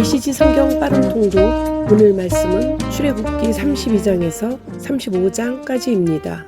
메시지 성경 빠른 통독 오늘 말씀은 출애굽기 32장에서 35장까지입니다.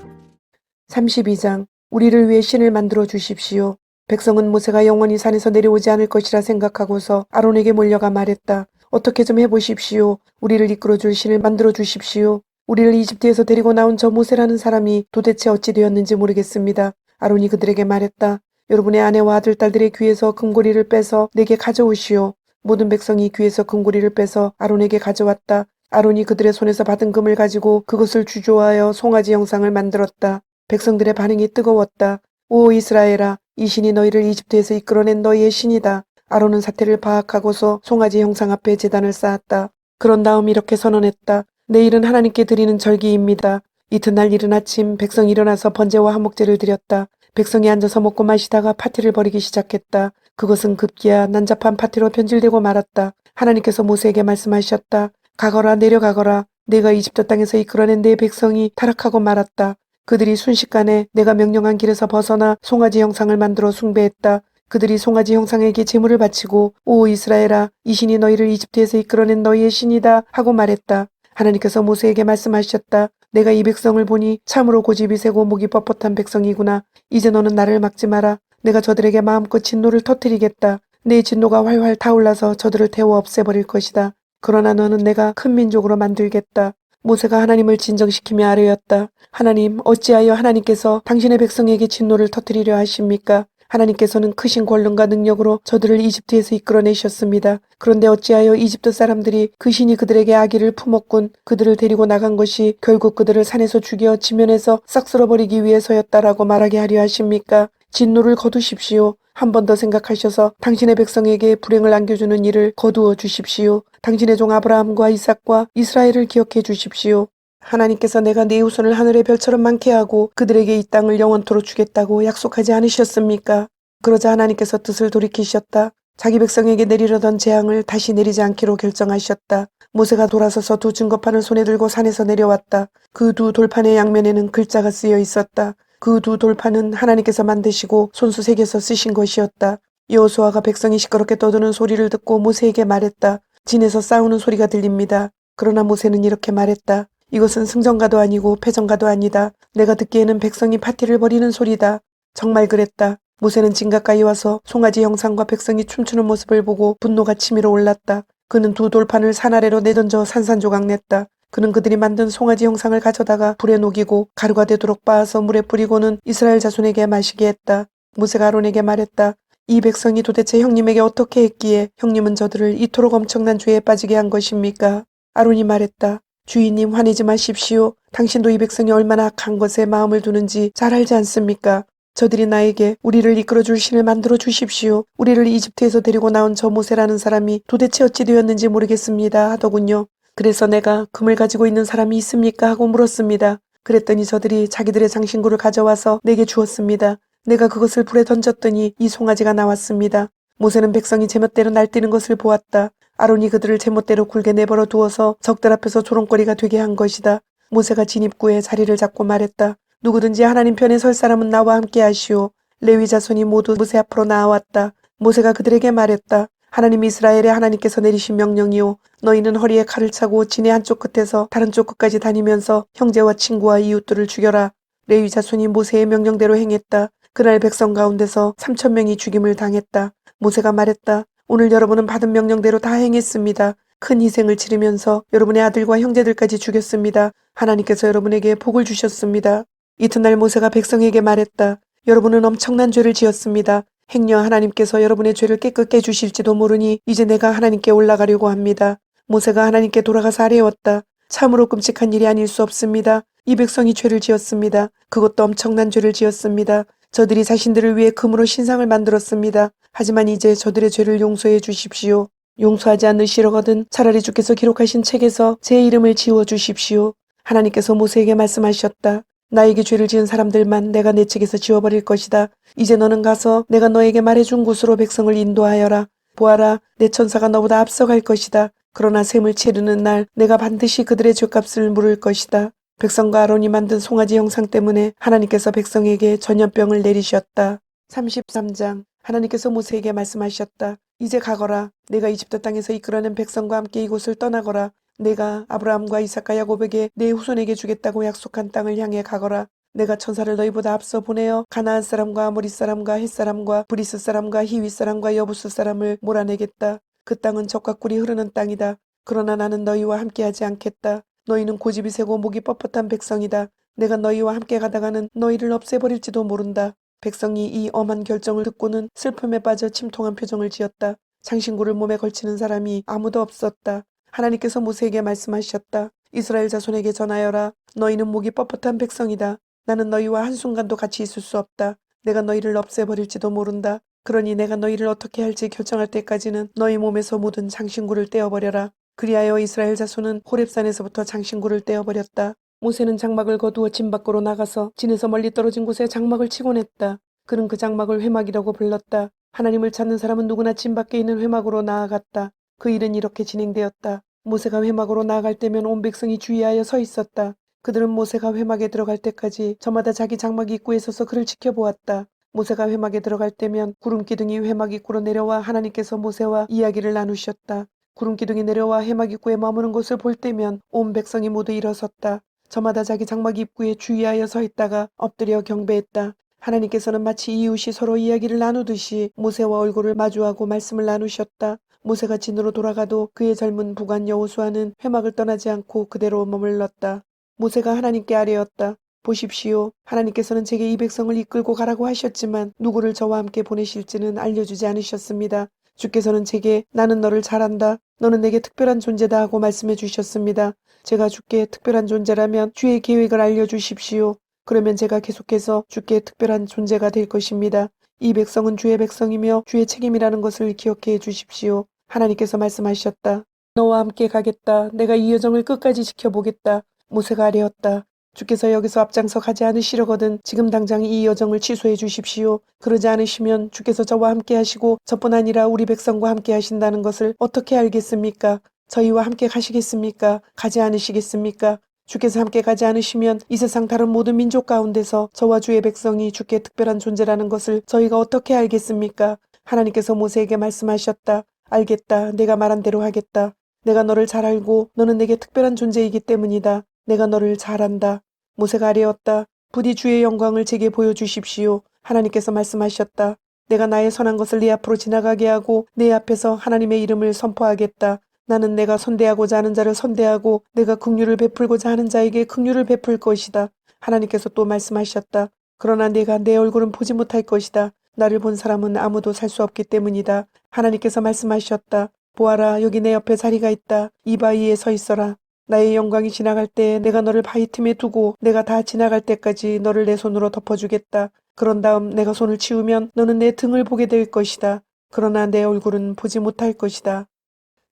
32장 우리를 위해 신을 만들어 주십시오. 백성은 모세가 영원히 산에서 내려오지 않을 것이라 생각하고서 아론에게 몰려가 말했다. 어떻게 좀 해보십시오. 우리를 이끌어 줄 신을 만들어 주십시오. 우리를 이집트에서 데리고 나온 저 모세라는 사람이 도대체 어찌 되었는지 모르겠습니다. 아론이 그들에게 말했다. 여러분의 아내와 아들, 딸들의 귀에서 금고리를 빼서 내게 가져오시오. 모든 백성이 귀에서 금고리를 빼서 아론에게 가져왔다. 아론이 그들의 손에서 받은 금을 가지고 그것을 주조하여 송아지 형상을 만들었다. 백성들의 반응이 뜨거웠다. 오 이스라엘아, 이 신이 너희를 이집트에서 이끌어낸 너희의 신이다. 아론은 사태를 파악하고서 송아지 형상 앞에 제단을 쌓았다. 그런 다음 이렇게 선언했다. 내일은 하나님께 드리는 절기입니다. 이튿날 이른 아침 백성이 일어나서 번제와 화목제를 드렸다. 백성이 앉아서 먹고 마시다가 파티를 벌이기 시작했다. 그것은 급기야 난잡한 파티로 변질되고 말았다. 하나님께서 모세에게 말씀하셨다. 가거라 내려가거라. 내가 이집트 땅에서 이끌어낸 내 백성이 타락하고 말았다. 그들이 순식간에 내가 명령한 길에서 벗어나 송아지 형상을 만들어 숭배했다. 그들이 송아지 형상에게 제물을 바치고 오 이스라엘아 이 신이 너희를 이집트에서 이끌어낸 너희의 신이다 하고 말했다. 하나님께서 모세에게 말씀하셨다. 내가 이 백성을 보니 참으로 고집이 세고 목이 뻣뻣한 백성이구나. 이제 너는 나를 막지 마라. 내가 저들에게 마음껏 진노를 터뜨리겠다. 내 진노가 활활 타올라서 저들을 태워 없애버릴 것이다. 그러나 너는 내가 큰 민족으로 만들겠다. 모세가 하나님을 진정시키며 아뢰었다. 하나님, 어찌하여 하나님께서 당신의 백성에게 진노를 터뜨리려 하십니까? 하나님께서는 크신 권능과 능력으로 저들을 이집트에서 이끌어내셨습니다. 그런데 어찌하여 이집트 사람들이 그 신이 그들에게 아기를 품었군. 그들을 데리고 나간 것이 결국 그들을 산에서 죽여 지면에서 싹 쓸어버리기 위해서였다라고 말하게 하려 하십니까? 진노를 거두십시오. 한 번 더 생각하셔서 당신의 백성에게 불행을 안겨주는 일을 거두어 주십시오. 당신의 종 아브라함과 이삭과 이스라엘을 기억해 주십시오. 하나님께서 내가 네 후손을 하늘의 별처럼 많게 하고 그들에게 이 땅을 영원토록 주겠다고 약속하지 않으셨습니까? 그러자 하나님께서 뜻을 돌이키셨다. 자기 백성에게 내리려던 재앙을 다시 내리지 않기로 결정하셨다. 모세가 돌아서서 두 증거판을 손에 들고 산에서 내려왔다. 그 두 돌판의 양면에는 글자가 쓰여 있었다. 그 두 돌판은 하나님께서 만드시고 손수 색에서 쓰신 것이었다. 여호수아가 백성이 시끄럽게 떠드는 소리를 듣고 모세에게 말했다. 진에서 싸우는 소리가 들립니다. 그러나 모세는 이렇게 말했다. 이것은 승전가도 아니고 패전가도 아니다. 내가 듣기에는 백성이 파티를 벌이는 소리다. 정말 그랬다. 모세는 진 가까이 와서 송아지 형상과 백성이 춤추는 모습을 보고 분노가 치밀어 올랐다. 그는 두 돌판을 산 아래로 내던져 산산조각 냈다. 그는 그들이 만든 송아지 형상을 가져다가 불에 녹이고 가루가 되도록 빻아서 물에 뿌리고는 이스라엘 자손에게 마시게 했다. 모세가 아론에게 말했다. 이 백성이 도대체 형님에게 어떻게 했기에 형님은 저들을 이토록 엄청난 죄에 빠지게 한 것입니까? 아론이 말했다. 주인님 화내지 마십시오. 당신도 이 백성이 얼마나 악한 것에 마음을 두는지 잘 알지 않습니까? 저들이 나에게 우리를 이끌어줄 신을 만들어 주십시오. 우리를 이집트에서 데리고 나온 저 모세라는 사람이 도대체 어찌 되었는지 모르겠습니다 하더군요. 그래서 내가 금을 가지고 있는 사람이 있습니까 하고 물었습니다. 그랬더니 저들이 자기들의 장신구를 가져와서 내게 주었습니다. 내가 그것을 불에 던졌더니 이 송아지가 나왔습니다. 모세는 백성이 제멋대로 날뛰는 것을 보았다. 아론이 그들을 제멋대로 굴게 내버려 두어서 적들 앞에서 조롱거리가 되게 한 것이다. 모세가 진입구에 자리를 잡고 말했다. 누구든지 하나님 편에 설 사람은 나와 함께 하시오. 레위 자손이 모두 모세 앞으로 나아왔다. 모세가 그들에게 말했다. 하나님 이스라엘의 하나님께서 내리신 명령이오. 너희는 허리에 칼을 차고 진의 한쪽 끝에서 다른 쪽 끝까지 다니면서 형제와 친구와 이웃들을 죽여라. 레위 자손이 모세의 명령대로 행했다. 그날 백성 가운데서 3천 명이 죽임을 당했다. 모세가 말했다. 오늘 여러분은 받은 명령대로 다 행했습니다. 큰 희생을 치르면서 여러분의 아들과 형제들까지 죽였습니다. 하나님께서 여러분에게 복을 주셨습니다. 이튿날 모세가 백성에게 말했다. 여러분은 엄청난 죄를 지었습니다. 행여 하나님께서 여러분의 죄를 깨끗게 해주실지도 모르니 이제 내가 하나님께 올라가려고 합니다. 모세가 하나님께 돌아가서 아뢰었다. 참으로 끔찍한 일이 아닐 수 없습니다. 이 백성이 죄를 지었습니다. 그것도 엄청난 죄를 지었습니다. 저들이 자신들을 위해 금으로 신상을 만들었습니다. 하지만 이제 저들의 죄를 용서해 주십시오. 용서하지 않으시려거든 차라리 주께서 기록하신 책에서 제 이름을 지워 주십시오. 하나님께서 모세에게 말씀하셨다. 나에게 죄를 지은 사람들만 내가 내 책에서 지워버릴 것이다. 이제 너는 가서 내가 너에게 말해준 곳으로 백성을 인도하여라. 보아라, 내 천사가 너보다 앞서갈 것이다. 그러나 셈을 치르는 날 내가 반드시 그들의 죄값을 물을 것이다. 백성과 아론이 만든 송아지 형상 때문에 하나님께서 백성에게 전염병을 내리셨다. 33장 하나님께서 모세에게 말씀하셨다. 이제 가거라. 내가 이집트 땅에서 이끌어낸 백성과 함께 이곳을 떠나거라. 내가 아브라함과 이삭과 야곱에게 내 후손에게 주겠다고 약속한 땅을 향해 가거라. 내가 천사를 너희보다 앞서 보내어 가나안 사람과 아모리 사람과 헷 사람과 브리스 사람과 히위 사람과 여부스 사람을 몰아내겠다. 그 땅은 적과 꿀이 흐르는 땅이다. 그러나 나는 너희와 함께하지 않겠다. 너희는 고집이 세고 목이 뻣뻣한 백성이다. 내가 너희와 함께 가다가는 너희를 없애버릴지도 모른다. 백성이 이 엄한 결정을 듣고는 슬픔에 빠져 침통한 표정을 지었다. 장신구를 몸에 걸치는 사람이 아무도 없었다. 하나님께서 모세에게 말씀하셨다. 이스라엘 자손에게 전하여라. 너희는 목이 뻣뻣한 백성이다. 나는 너희와 한순간도 같이 있을 수 없다. 내가 너희를 없애버릴지도 모른다. 그러니 내가 너희를 어떻게 할지 결정할 때까지는 너희 몸에서 모든 장신구를 떼어버려라. 그리하여 이스라엘 자손은 호렙산에서부터 장신구를 떼어버렸다. 모세는 장막을 거두어 진 밖으로 나가서 진에서 멀리 떨어진 곳에 장막을 치곤 했다. 그는 그 장막을 회막이라고 불렀다. 하나님을 찾는 사람은 누구나 진 밖에 있는 회막으로 나아갔다. 그 일은 이렇게 진행되었다. 모세가 회막으로 나아갈 때면 온 백성이 주의하여 서 있었다. 그들은 모세가 회막에 들어갈 때까지 저마다 자기 장막 입구에 서서 그를 지켜보았다. 모세가 회막에 들어갈 때면 구름 기둥이 회막 입구로 내려와 하나님께서 모세와 이야기를 나누셨다. 구름 기둥이 내려와 회막 입구에 머무는 것을 볼 때면 온 백성이 모두 일어섰다. 저마다 자기 장막 입구에 주의하여 서 있다가 엎드려 경배했다. 하나님께서는 마치 이웃이 서로 이야기를 나누듯이 모세와 얼굴을 마주하고 말씀을 나누셨다. 모세가 진으로 돌아가도 그의 젊은 부관 여호수아는 회막을 떠나지 않고 그대로 머물렀다. 모세가 하나님께 아뢰었다. 보십시오. 하나님께서는 제게 이 백성을 이끌고 가라고 하셨지만 누구를 저와 함께 보내실지는 알려주지 않으셨습니다. 주께서는 제게 나는 너를 잘 안다. 너는 내게 특별한 존재다 하고 말씀해 주셨습니다. 제가 주께 특별한 존재라면 주의 계획을 알려주십시오. 그러면 제가 계속해서 주께 특별한 존재가 될 것입니다. 이 백성은 주의 백성이며 주의 책임이라는 것을 기억해 주십시오. 하나님께서 말씀하셨다. 너와 함께 가겠다. 내가 이 여정을 끝까지 지켜보겠다. 모세가 아뢰었다. 주께서 여기서 앞장서 가지 않으시려거든 지금 당장 이 여정을 취소해 주십시오. 그러지 않으시면 주께서 저와 함께 하시고 저뿐 아니라 우리 백성과 함께 하신다는 것을 어떻게 알겠습니까? 저희와 함께 가시겠습니까? 가지 않으시겠습니까? 주께서 함께 가지 않으시면 이 세상 다른 모든 민족 가운데서 저와 주의 백성이 주께 특별한 존재라는 것을 저희가 어떻게 알겠습니까? 하나님께서 모세에게 말씀하셨다. 알겠다. 내가 말한 대로 하겠다. 내가 너를 잘 알고 너는 내게 특별한 존재이기 때문이다. 내가 너를 잘 안다. 모세가 아뢰었다. 부디 주의 영광을 제게 보여주십시오. 하나님께서 말씀하셨다. 내가 나의 선한 것을 네 앞으로 지나가게 하고 내 앞에서 하나님의 이름을 선포하겠다. 나는 내가 선대하고자 하는 자를 선대하고 내가 긍휼을 베풀고자 하는 자에게 긍휼을 베풀 것이다. 하나님께서 또 말씀하셨다. 그러나 내가 내 얼굴은 보지 못할 것이다. 나를 본 사람은 아무도 살 수 없기 때문이다. 하나님께서 말씀하셨다. 보아라 여기 내 옆에 자리가 있다. 이 바위에 서 있어라. 나의 영광이 지나갈 때 내가 너를 바위 틈에 두고 내가 다 지나갈 때까지 너를 내 손으로 덮어주겠다. 그런 다음 내가 손을 치우면 너는 내 등을 보게 될 것이다. 그러나 내 얼굴은 보지 못할 것이다.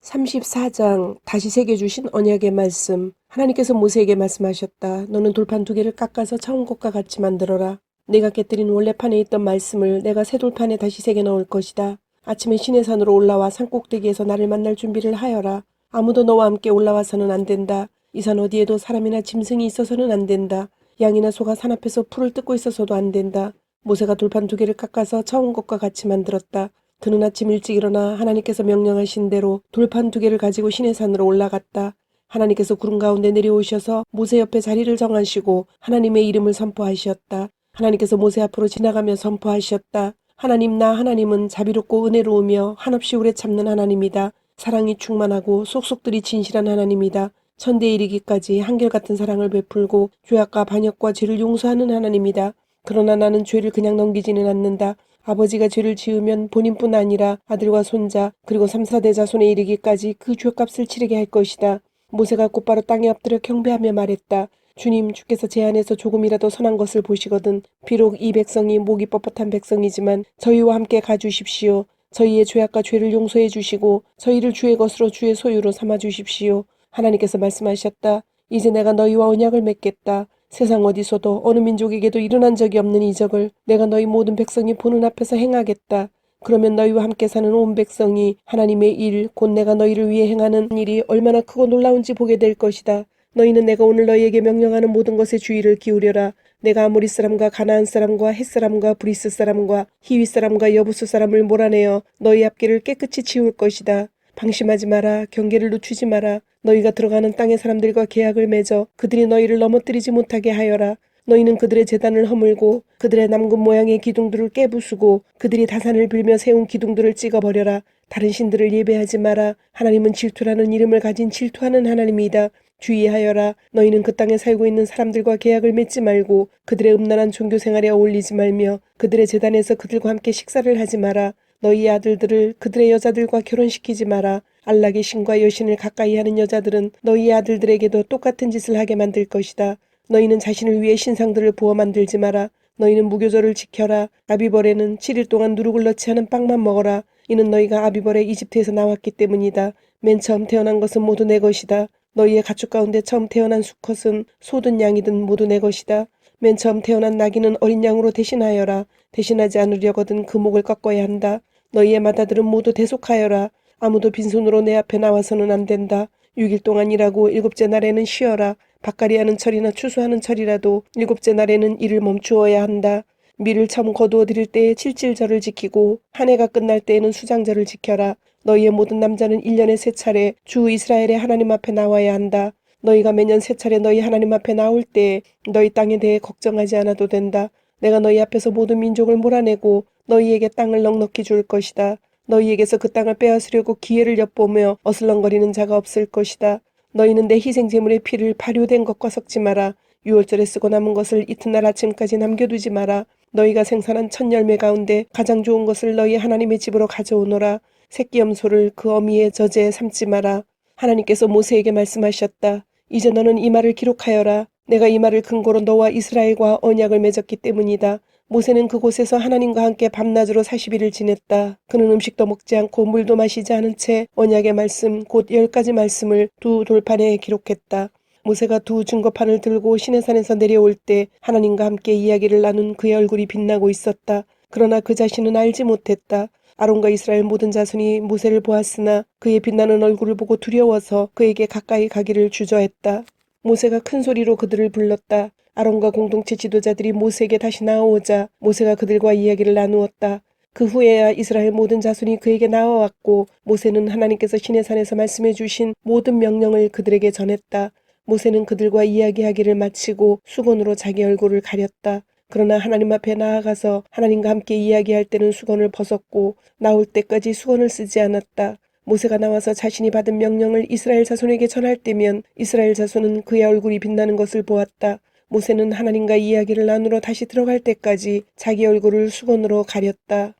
34장 다시 새겨주신 언약의 말씀 하나님께서 모세에게 말씀하셨다. 너는 돌판 두 개를 깎아서 처음 것과 같이 만들어라. 내가 깨뜨린 원래 판에 있던 말씀을 내가 새 돌판에 다시 새겨 넣을 것이다. 아침에 시내 산으로 올라와 산 꼭대기에서 나를 만날 준비를 하여라. 아무도 너와 함께 올라와서는 안 된다. 이 산 어디에도 사람이나 짐승이 있어서는 안 된다. 양이나 소가 산 앞에서 풀을 뜯고 있어서도 안 된다. 모세가 돌판 두 개를 깎아서 처음 것과 같이 만들었다. 그는 아침 일찍 일어나 하나님께서 명령하신 대로 돌판 두 개를 가지고 시내산으로 올라갔다. 하나님께서 구름 가운데 내려오셔서 모세 옆에 자리를 정하시고 하나님의 이름을 선포하셨다. 하나님께서 모세 앞으로 지나가며 선포하셨다. 하나님 나 하나님은 자비롭고 은혜로우며 한없이 오래 참는 하나님이다. 사랑이 충만하고 속속들이 진실한 하나님이다. 천대에 이르기까지 한결같은 사랑을 베풀고 죄악과 반역과 죄를 용서하는 하나님이다. 그러나 나는 죄를 그냥 넘기지는 않는다. 아버지가 죄를 지으면 본인뿐 아니라 아들과 손자 그리고 3, 4대 자손에 이르기까지 그 죄값을 치르게 할 것이다. 모세가 곧바로 땅에 엎드려 경배하며 말했다. 주님 주께서 제 안에서 조금이라도 선한 것을 보시거든 비록 이 백성이 목이 뻣뻣한 백성이지만 저희와 함께 가주십시오. 저희의 죄악과 죄를 용서해 주시고 저희를 주의 것으로 주의 소유로 삼아 주십시오. 하나님께서 말씀하셨다. 이제 내가 너희와 언약을 맺겠다. 세상 어디서도 어느 민족에게도 일어난 적이 없는 이적을 내가 너희 모든 백성이 보는 앞에서 행하겠다. 그러면 너희와 함께 사는 온 백성이 하나님의 일, 곧 내가 너희를 위해 행하는 일이 얼마나 크고 놀라운지 보게 될 것이다. 너희는 내가 오늘 너희에게 명령하는 모든 것에 주의를 기울여라. 내가 아모리 사람과 가나안 사람과 헷 사람과 브리스 사람과 히위 사람과 여부수 사람을 몰아내어 너희 앞길을 깨끗이 치울 것이다. 방심하지 마라. 경계를 늦추지 마라. 너희가 들어가는 땅의 사람들과 계약을 맺어 그들이 너희를 넘어뜨리지 못하게 하여라. 너희는 그들의 재단을 허물고 그들의 남군 모양의 기둥들을 깨부수고 그들이 다산을 빌며 세운 기둥들을 찍어버려라. 다른 신들을 예배하지 마라. 하나님은 질투라는 이름을 가진 질투하는 하나님이다. 주의하여라. 너희는 그 땅에 살고 있는 사람들과 계약을 맺지 말고 그들의 음란한 종교 생활에 어울리지 말며 그들의 재단에서 그들과 함께 식사를 하지 마라. 너희 아들들을 그들의 여자들과 결혼시키지 마라. 안락의 신과 여신을 가까이 하는 여자들은 너희 아들들에게도 똑같은 짓을 하게 만들 것이다. 너희는 자신을 위해 신상들을 부어 만들지 마라. 너희는 무교절을 지켜라. 아비벌에는 7일 동안 누룩을 넣지 않은 빵만 먹어라. 이는 너희가 아비벌에 이집트에서 나왔기 때문이다. 맨 처음 태어난 것은 모두 내 것이다. 너희의 가축 가운데 처음 태어난 수컷은 소든 양이든 모두 내 것이다. 맨 처음 태어난 나귀는 어린 양으로 대신하여라. 대신하지 않으려거든 그 목을 꺾어야 한다. 너희의 마다들은 모두 대속하여라. 아무도 빈손으로 내 앞에 나와서는 안 된다. 6일 동안 일하고 일곱째 날에는 쉬어라. 밭갈이하는 철이나 추수하는 철이라도 일곱째 날에는 일을 멈추어야 한다. 밀을 처음 거두어 드릴 때에 칠칠절을 지키고 한 해가 끝날 때에는 수장절을 지켜라. 너희의 모든 남자는 1년에 세 차례 주 이스라엘의 하나님 앞에 나와야 한다. 너희가 매년 세 차례 너희 하나님 앞에 나올 때 너희 땅에 대해 걱정하지 않아도 된다. 내가 너희 앞에서 모든 민족을 몰아내고 너희에게 땅을 넉넉히 줄 것이다. 너희에게서 그 땅을 빼앗으려고 기회를 엿보며 어슬렁거리는 자가 없을 것이다. 너희는 내 희생 제물의 피를 발효된 것과 섞지 마라. 유월절에 쓰고 남은 것을 이튿날 아침까지 남겨두지 마라. 너희가 생산한 첫 열매 가운데 가장 좋은 것을 너희 하나님의 집으로 가져오너라. 새끼 염소를 그 어미의 저제에 삼지 마라. 하나님께서 모세에게 말씀하셨다. 이제 너는 이 말을 기록하여라. 내가 이 말을 근거로 너와 이스라엘과 언약을 맺었기 때문이다. 모세는 그곳에서 하나님과 함께 밤낮으로 40일을 지냈다. 그는 음식도 먹지 않고 물도 마시지 않은 채 언약의 말씀 곧 열 가지 말씀을 두 돌판에 기록했다. 모세가 두 증거판을 들고 시내산에서 내려올 때 하나님과 함께 이야기를 나눈 그의 얼굴이 빛나고 있었다. 그러나 그 자신은 알지 못했다. 아론과 이스라엘 모든 자손이 모세를 보았으나 그의 빛나는 얼굴을 보고 두려워서 그에게 가까이 가기를 주저했다. 모세가 큰 소리로 그들을 불렀다. 아론과 공동체 지도자들이 모세에게 다시 나아오자 모세가 그들과 이야기를 나누었다. 그 후에야 이스라엘 모든 자손이 그에게 나와왔고 모세는 하나님께서 시내산에서 말씀해 주신 모든 명령을 그들에게 전했다. 모세는 그들과 이야기하기를 마치고 수건으로 자기 얼굴을 가렸다. 그러나 하나님 앞에 나아가서 하나님과 함께 이야기할 때는 수건을 벗었고 나올 때까지 수건을 쓰지 않았다. 모세가 나와서 자신이 받은 명령을 이스라엘 자손에게 전할 때면 이스라엘 자손은 그의 얼굴이 빛나는 것을 보았다. 모세는 하나님과 이야기를 나누러 다시 들어갈 때까지 자기 얼굴을 수건으로 가렸다.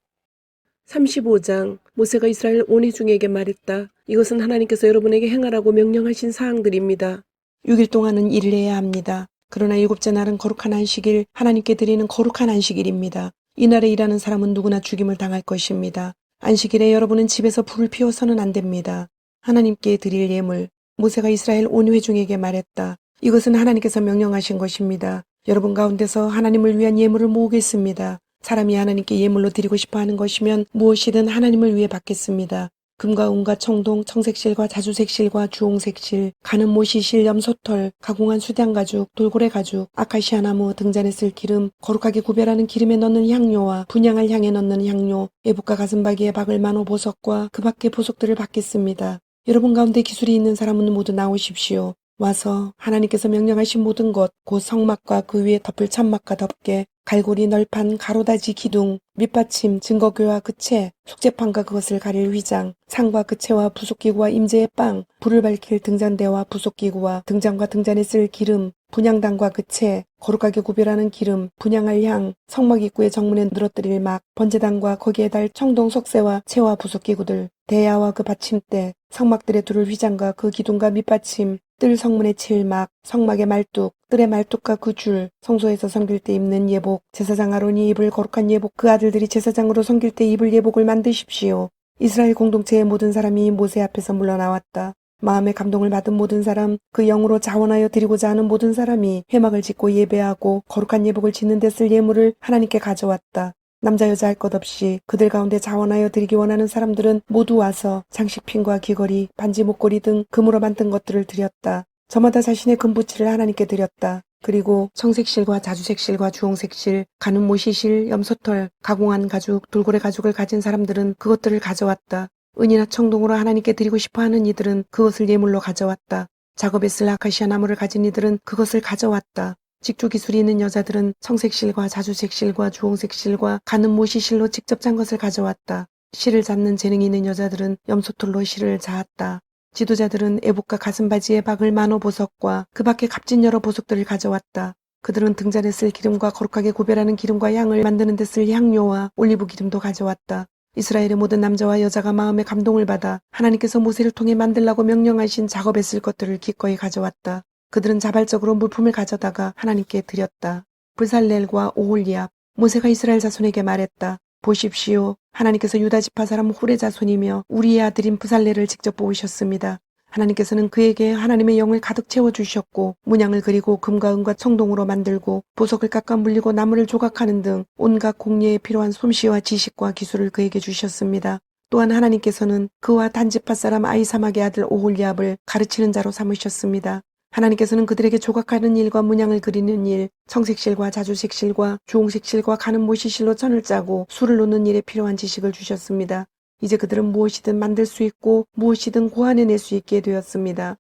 35장 모세가 이스라엘 온 회중에게 말했다. 이것은 하나님께서 여러분에게 행하라고 명령하신 사항들입니다. 6일 동안은 일을 해야 합니다. 그러나 일곱째 날은 거룩한 안식일, 하나님께 드리는 거룩한 안식일입니다. 이날에 일하는 사람은 누구나 죽임을 당할 것입니다. 안식일에 여러분은 집에서 불을 피워서는 안 됩니다. 하나님께 드릴 예물. 모세가 이스라엘 온 회중에게 말했다. 이것은 하나님께서 명령하신 것입니다. 여러분 가운데서 하나님을 위한 예물을 모으겠습니다. 사람이 하나님께 예물로 드리고 싶어 하는 것이면 무엇이든 하나님을 위해 받겠습니다. 금과 은과 청동, 청색실과 자주색실과 주홍색실, 가는 모시 실, 염 소털, 가공한 수량 가죽, 돌고래 가죽, 아카시아 나무, 등잔에 쓸 기름, 거룩하게 구별하는 기름에 넣는 향료와 분양할 향에 넣는 향료, 애복과 가슴바기에 박을 만호 보석과 그 밖의 보석들을 받겠습니다. 여러분 가운데 기술이 있는 사람은 모두 나오십시오. 와서 하나님께서 명령하신 모든 것, 곧 성막과 그 위에 덮을 천막과 덮개, 갈고리 널판 가로다지 기둥, 밑받침, 증거교와 그채, 속재판과 그것을 가릴 휘장, 상과 그채와 부속기구와 임재의 빵, 불을 밝힐 등잔대와 부속기구와 등잔과 등잔에 쓸 기름, 분양단과 그채, 거룩하게 구별하는 기름, 분양할 향, 성막 입구의 정문에 늘어뜨릴 막, 번제단과 거기에 달 청동 속세와 채와 부속기구들, 대야와 그 받침대, 성막들의 두를 휘장과 그 기둥과 밑받침, 뜰 성문의 칠막, 성막의 말뚝, 뜰의 말뚝과 그 줄, 성소에서 섬길 때 입는 예복, 제사장 아론이 입을 거룩한 예복, 그 아들들이 제사장으로 섬길 때 입을 예복을 만드십시오. 이스라엘 공동체의 모든 사람이 모세 앞에서 물러나왔다. 마음의 감동을 받은 모든 사람, 그 영으로 자원하여 드리고자 하는 모든 사람이 회막을 짓고 예배하고 거룩한 예복을 짓는 데 쓸 예물을 하나님께 가져왔다. 남자 여자 할 것 없이 그들 가운데 자원하여 드리기 원하는 사람들은 모두 와서 장식핀과 귀걸이, 반지 목걸이 등 금으로 만든 것들을 드렸다. 저마다 자신의 금부치를 하나님께 드렸다. 그리고 청색실과 자주색실과 주홍색실, 가는 모시실, 염소털, 가공한 가죽, 돌고래 가죽을 가진 사람들은 그것들을 가져왔다. 은이나 청동으로 하나님께 드리고 싶어 하는 이들은 그것을 예물로 가져왔다. 작업에 쓸 아카시아 나무를 가진 이들은 그것을 가져왔다. 직조 기술이 있는 여자들은 청색실과 자주색실과 주홍색실과 가는 모시실로 직접 짠 것을 가져왔다. 실을 잡는 재능이 있는 여자들은 염소털로 실을 자았다. 지도자들은 애복과 가슴바지에 박을 만호 보석과 그 밖에 값진 여러 보석들을 가져왔다. 그들은 등잔에 쓸 기름과 거룩하게 구별하는 기름과 향을 만드는 데 쓸 향료와 올리브 기름도 가져왔다. 이스라엘의 모든 남자와 여자가 마음의 감동을 받아 하나님께서 모세를 통해 만들라고 명령하신 작업에 쓸 것들을 기꺼이 가져왔다. 그들은 자발적으로 물품을 가져다가 하나님께 드렸다. 불살렐과 오홀리압, 모세가 이스라엘 자손에게 말했다. 보십시오. 하나님께서 유다 지파 사람 후레 자손이며 우리의 아들인 부살레를 직접 뽑으셨습니다. 하나님께서는 그에게 하나님의 영을 가득 채워 주셨고 문양을 그리고 금과 은과 청동으로 만들고 보석을 깎아 물리고 나무를 조각하는 등 온갖 공예에 필요한 솜씨와 지식과 기술을 그에게 주셨습니다. 또한 하나님께서는 그와 단지파 사람 아이사막의 아들 오홀리압을 가르치는 자로 삼으셨습니다. 하나님께서는 그들에게 조각하는 일과 문양을 그리는 일, 청색실과 자주색실과 주홍색실과 가는 모시실로 천을 짜고 술을 놓는 일에 필요한 지식을 주셨습니다. 이제 그들은 무엇이든 만들 수 있고 무엇이든 고안해낼 수 있게 되었습니다.